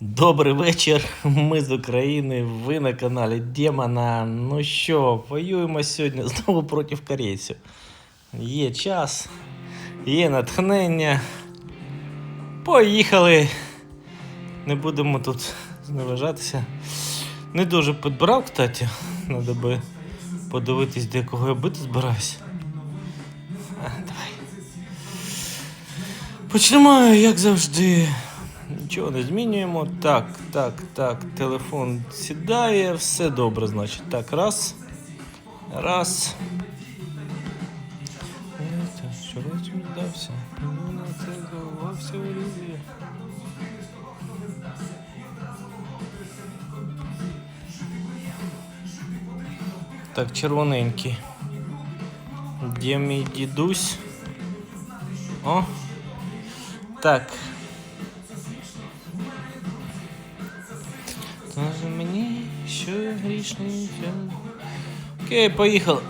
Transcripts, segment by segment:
Добрий вечір. Ми з України. Ви на каналі Демона. Ну що, воюємо сьогодні знову проти корейців. Є час, є натхнення. Поїхали. Не будемо тут зневажатися. Не дуже підбирав, кстати. Надо би подивитись, де кого я бити збираюсь. А, давай. Почнемо, як завжди. Нічого не змінюємо. Так, так, так. Телефон сідає, все добре, значить. Так, раз. Раз. Ну. Так, червоненький. Де мій дідусь? О. Так. Я поехал. поїхали.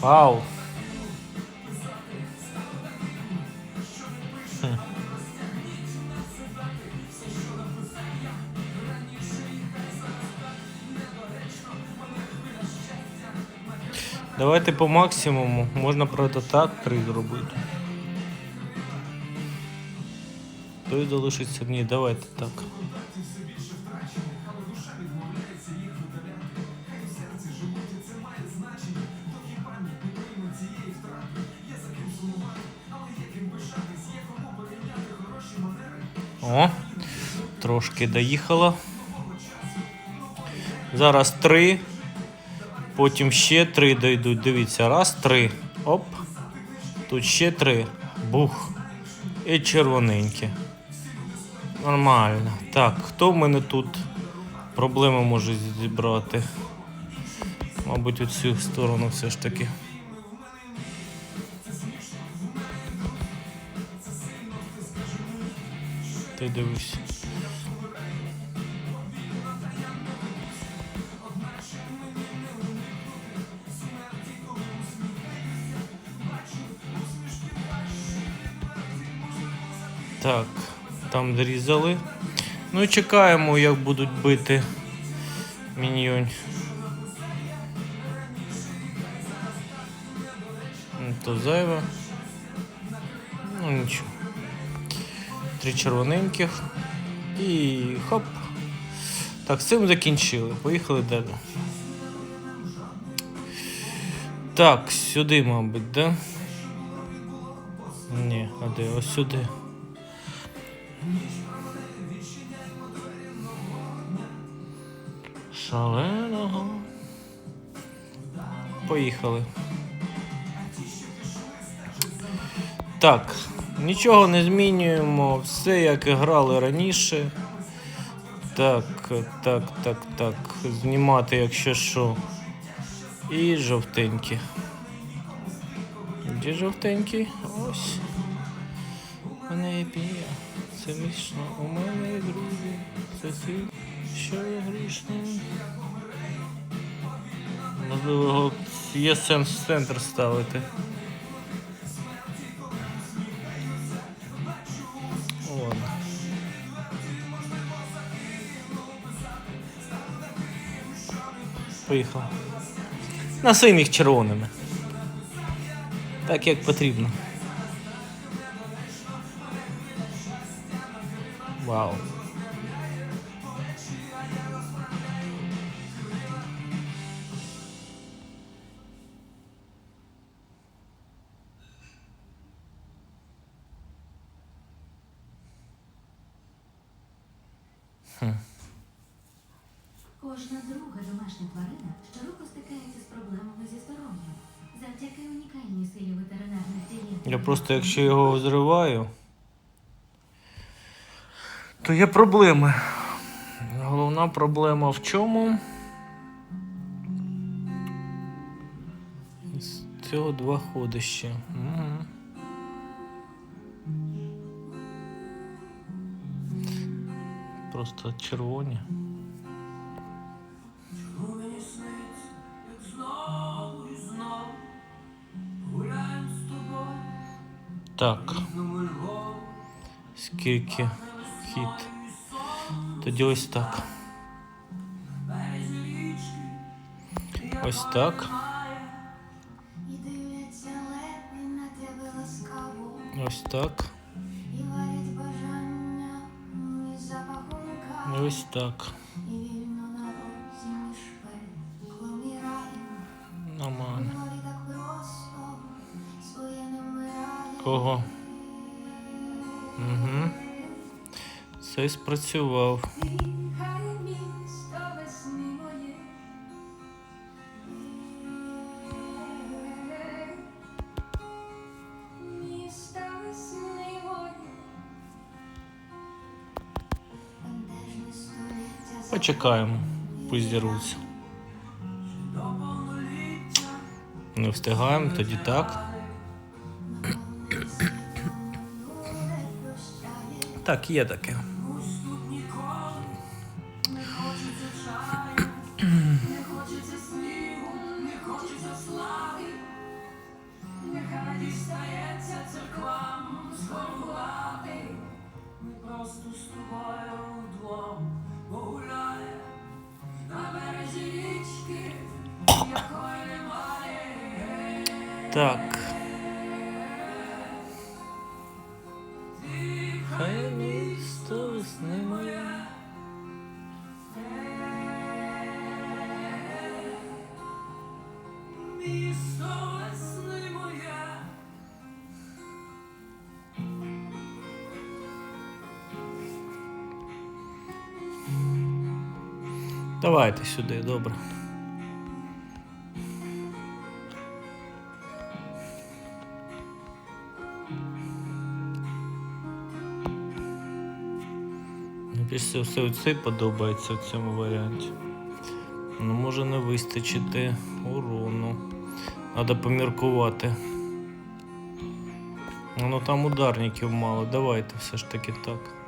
Вау. Давайте по максимуму. Можна правда так три зробити. Той залишиться. Ні, давайте так. О, трошки доїхало. Зараз три. Потім ще три дойдуть. Дивіться, раз, три. Оп. Тут ще три. Бух. І червоненьке. Нормально. Так, хто в мене тут проблеми може зібрати? Мабуть, у цю сторону все ж таки. Ти дивись. Так, там зрізали. Ну і чекаємо, як будуть бити міньйонь. Ну, То зайве. Ну нічого. Три червоненьких. І хоп. Так, з цим закінчили. Поїхали далі. Так, сюди, мабуть, да? Ні, а де? Ось сюди. Шаленого. Поїхали. Так, нічого не змінюємо, все як і грали раніше. Так, так, так, так. Знімати, якщо що. І жовтенькі. Де жовтенький? Ось. У мене є пія. Це мішно. У мене друзі. Це ти, що я грішний. Можливо, є сенс центр ставити. Ладно. Поїхав. Насим їх червоними. Так як потрібно. Вау. Кожна друга домашня тварина щороку стикається з проблемами зі здоров'ям. Завдяки унікальній силі ветеринарних дієт. Я просто, якщо його зриваю, то є проблеми. Головна проблема в чому? З цього два ходища. Угу. Просто червоні. Так. Скільки? Хід? Тоді ось так. Ось так. Ось так. ось так. І вільно століття за Почекаємо. Пусть зірвуться. Не встигаємо, тоді так. Так, є таке. Так. Давайте сюди, добре. Більше все оцей подобається в цьому варіанті. Ну, може не вистачити урону. Треба поміркувати. Ну там ударників мало. Давайте все ж таки так.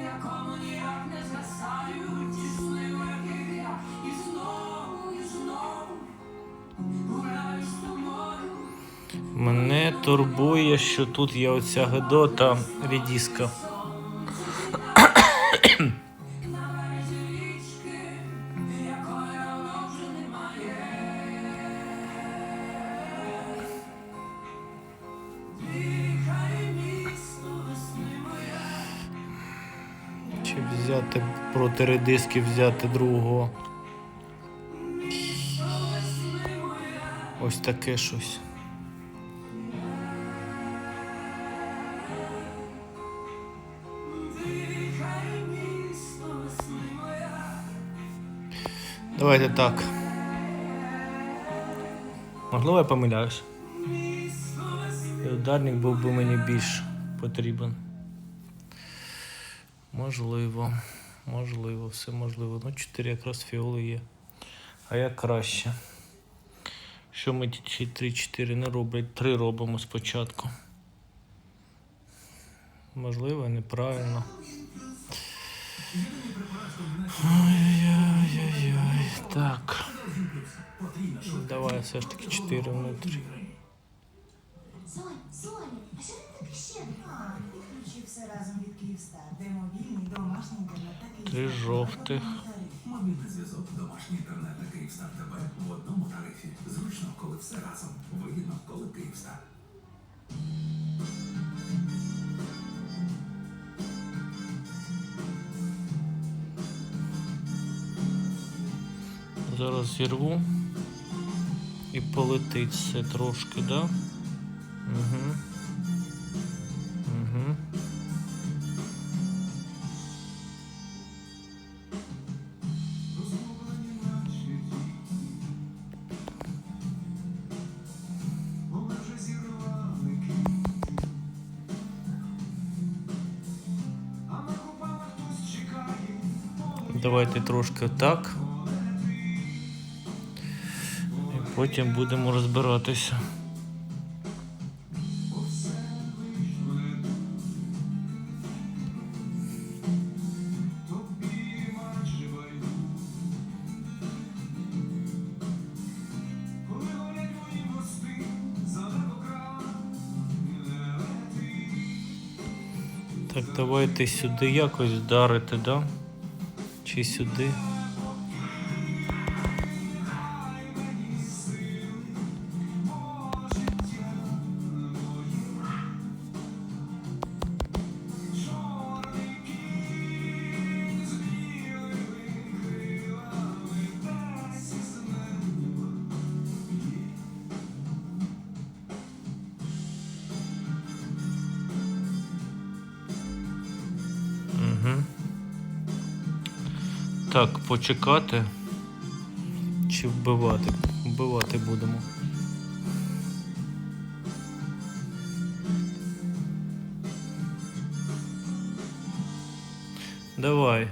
Якому ніяк не згасають ті сни, у яких я і знову, і знову гуляю з тобою. Мене турбує, що тут є оця гедота рідіска. Проти редиски, взяти другого. Ось таке щось. Давайте так. Можливо, я помиляюсь. І ударник був би мені більш потрібен. Можливо. Можливо, все можливо. Ну, 4 якраз фіоли є. А як краще. Що ми ті 3-4 не роблять? 3 робимо спочатку. Можливо, неправильно. Ой-ой-ой. Так. Давай все ж таки 4 внутрі. Сонь, Сонь, а що ти таке ще? Підключи все разом від Київстар, де мобільний, Три жовтих. Мобільний зв'язок, домашній інтернет та Київстар ТВ в одному тарифі. Зручно, коли все разом. Вигідно, коли Київстар. Зараз зірву і полетить все трошки, да? Угу. Давайте трошки так. І потім будемо розбиратися. Так, давайте сюди якось вдарити, да? Чи сюди? Так, почекати. Чи вбивати? Вбивати будемо. Давай.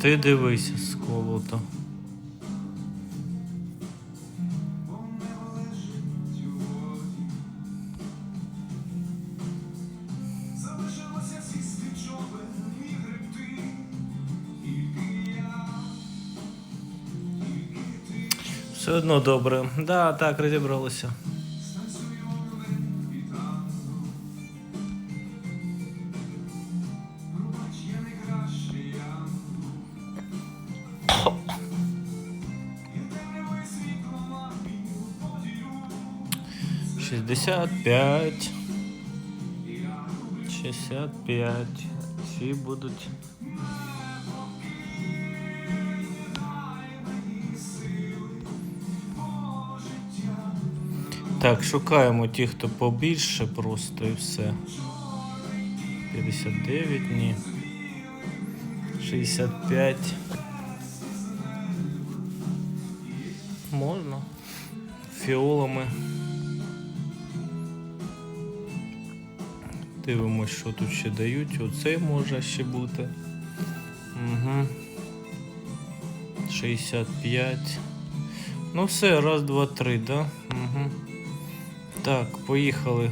Ти дивися з Все одно добре. Да, так, розібралися. Шістдесят п'ять. Шістдесят п'ять. Всі будуть. Так, шукаємо ті, хто побільше просто і все. 59, ні. 65. Можна. Фіолами. Дивимось, що тут ще дають. Оцей може ще бути. Угу. 65. Ну все, раз, два, три, да? Угу. Так, поїхали.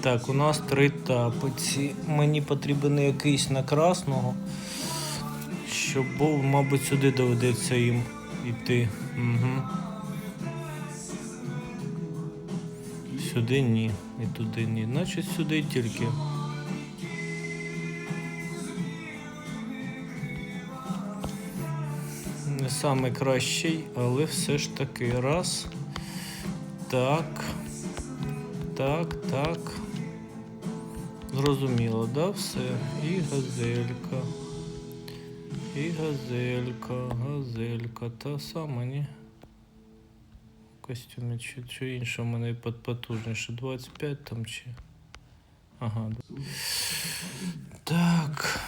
Так, у нас три тапиці. Мені потрібен якийсь на красного, щоб був, мабуть, сюди доведеться їм йти. Угу. Сюди ні, і туди ні. Значить сюди тільки. Самий кращий, але все ж таки раз. Так. Так, так. Зрозуміло, да, все. І газелька. І газелька, газелька. Та сама, ні? Костюмі чи, чи інше в мене пот- потужніше. 25 там чи. Ага. Так.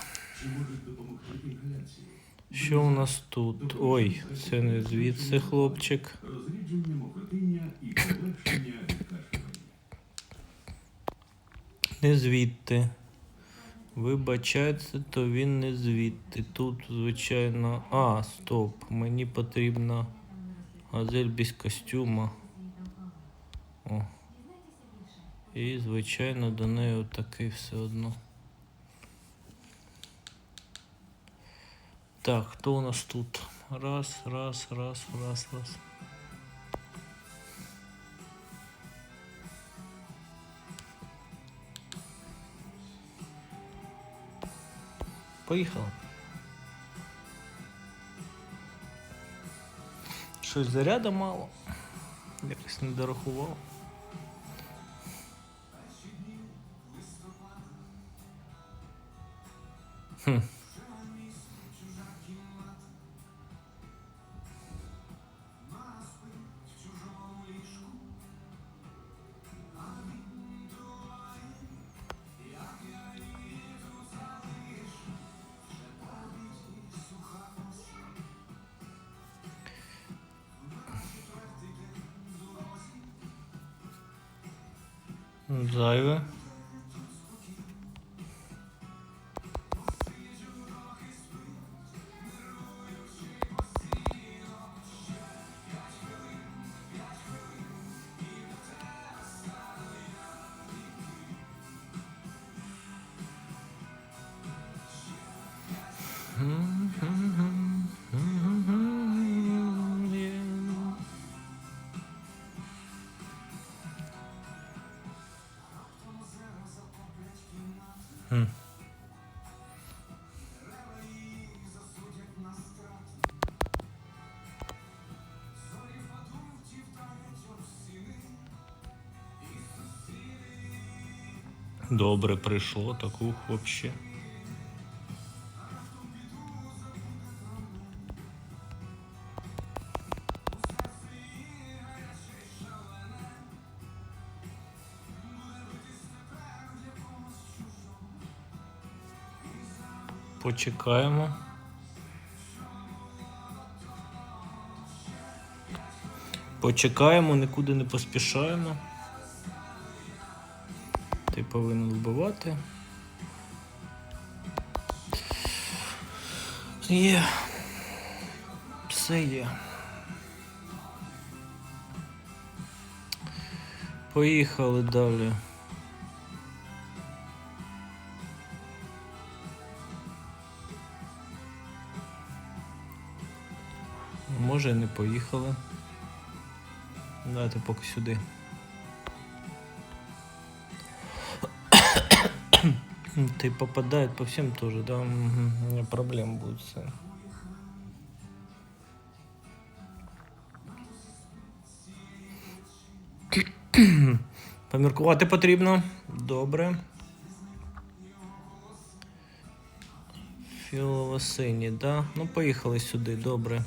Що у нас тут? Ой, це не звідси, хлопчик. Не звідти. Вибачайте, то він не звідти. Тут, звичайно. А, стоп. Мені потрібна газель без костюма. О. І, звичайно, до неї отакий все одно. Так, хто у нас тут? Раз, раз, раз, раз, раз. Поїхали. Щось заряда мало. Якось не дорахував. Хм. Зайве. Добре прийшло, так ух, вообще. Почекаємо. Почекаємо, нікуди не поспішаємо. Повинен вбивати. Є. Все є. Поїхали далі. Може не поїхали. Давайте поки сюди. Ты попадает по всем тоже, да? У меня проблем будет с этим. Поміркувати потрібно. Добре. Фіолово-синій, да? Ну, поїхали сюди, добре.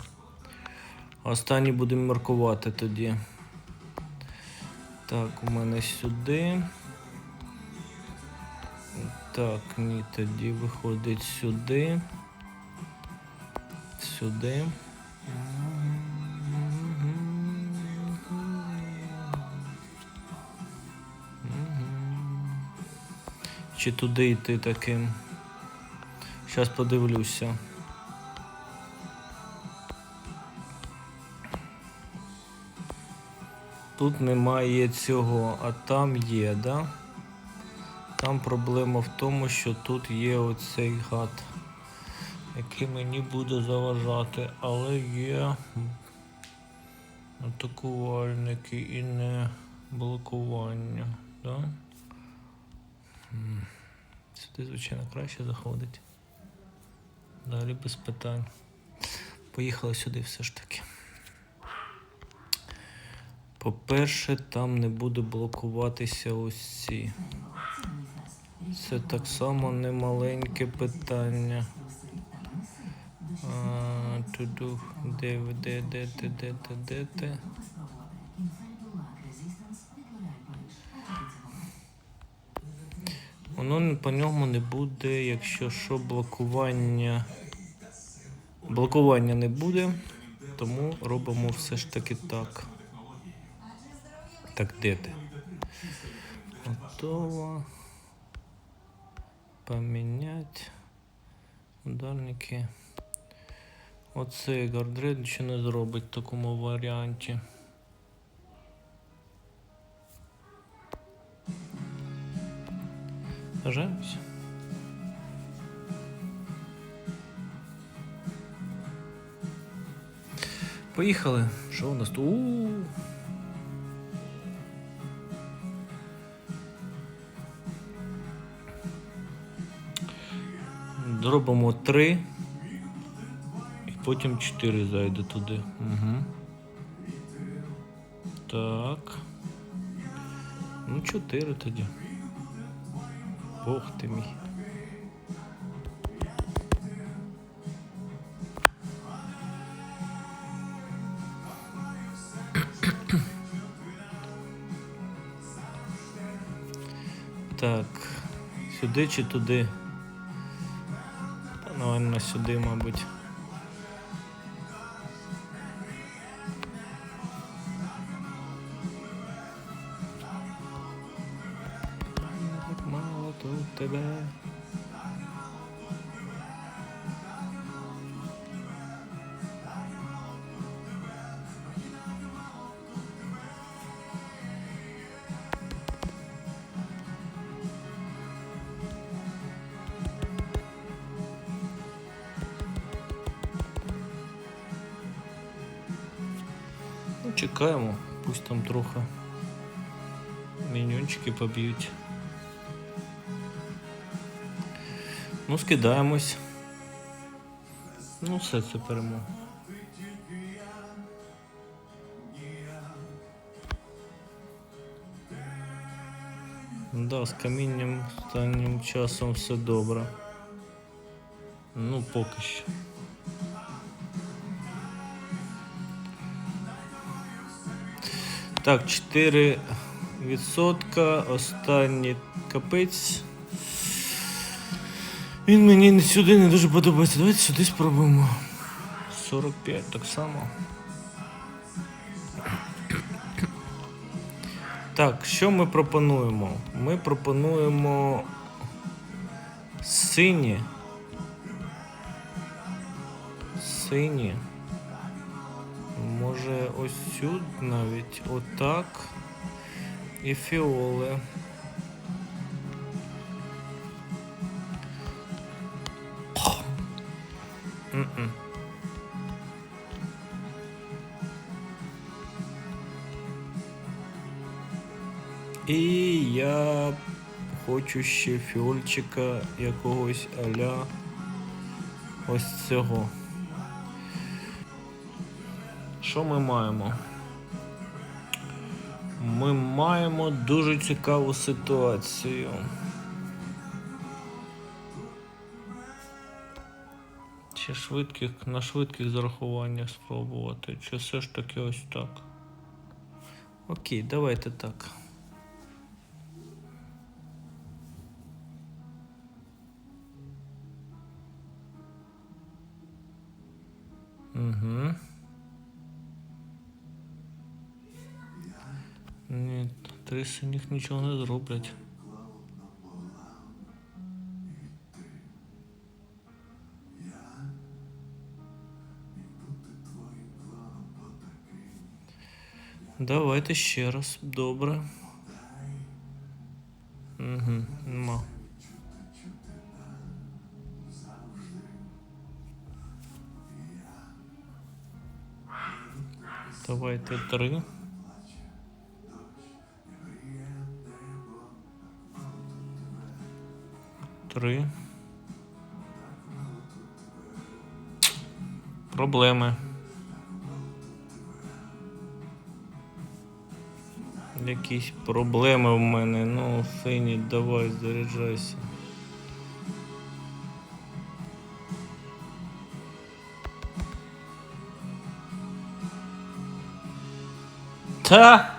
Останній будемо маркувати тоді. Так, у мене сюди. Так, ні, тоді виходить сюди. Сюди. Чи туди йти таким? Зараз подивлюся. Тут немає цього, а там є, да? Там проблема в тому, що тут є оцей гад, який мені буде заважати, але є атакувальники і не блокування. Да? Сюди, звичайно, краще заходить. Далі без питань. Поїхали сюди все ж таки. По-перше, там не буде блокуватися ось ці. Це так само немаленьке питання. Туду, де, ви, де, де, де, де, де, де. Воно по ньому не буде, якщо що блокування. Блокування не буде, тому робимо все ж таки так. Так, де ти? Готово. Помінять. Ударники. Оцей гардред нічого не зробить в такому варіанті. Сажаємось. Поїхали. Що у нас тут? Зробимо три. І потім чотири зайде туди. Угу. Так. Ну, чотири тоді. Бог ти мій. Так, сюди чи туди? сюди, мабуть. Мало тут тебе. Чекаємо, пусть там трохи міньончики поб'ють. Ну, скидаємось. Ну, все це перемога. Да, з камінням останнім часом все добре. Ну, поки що. Так, 4 відсотка. Останній капець. Він мені сюди не дуже подобається. Давайте сюди спробуємо. 45 так само. Так, що ми пропонуємо? Ми пропонуємо сині. Сині. Може ось сюди навіть отак. І фіоли. М-м. І я хочу ще фіольчика якогось аля ось цього. Що ми маємо? Ми маємо дуже цікаву ситуацію. Чи швидких на швидких зарахуваннях спробувати? Чи все ж таки ось так? Окей, давайте так. Угу. Три синіх нічого не зроблять. Давайте ще раз. Добре. Угу, нема. Давайте три. Три. Проблеми. Якісь проблеми в мене. Ну, синій, давай, заряджайся. Та.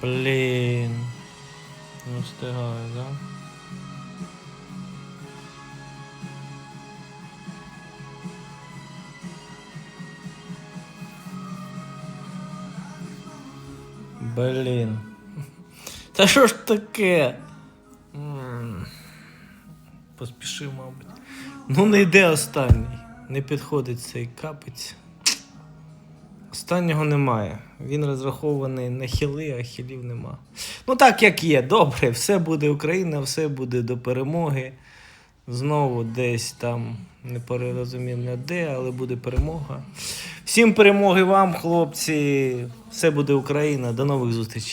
Блин. Не встигаю, да? Блін. Та що ж таке? Поспішив, мабуть. Ну, не йде останній. Не підходить цей капець. Останнього немає. Він розрахований на хіли, а хілів нема. Ну так як є, добре, все буде Україна, все буде до перемоги. Знову десь там не де, але буде перемога. Всім перемоги вам, хлопці. Все буде Україна. До нових зустрічей.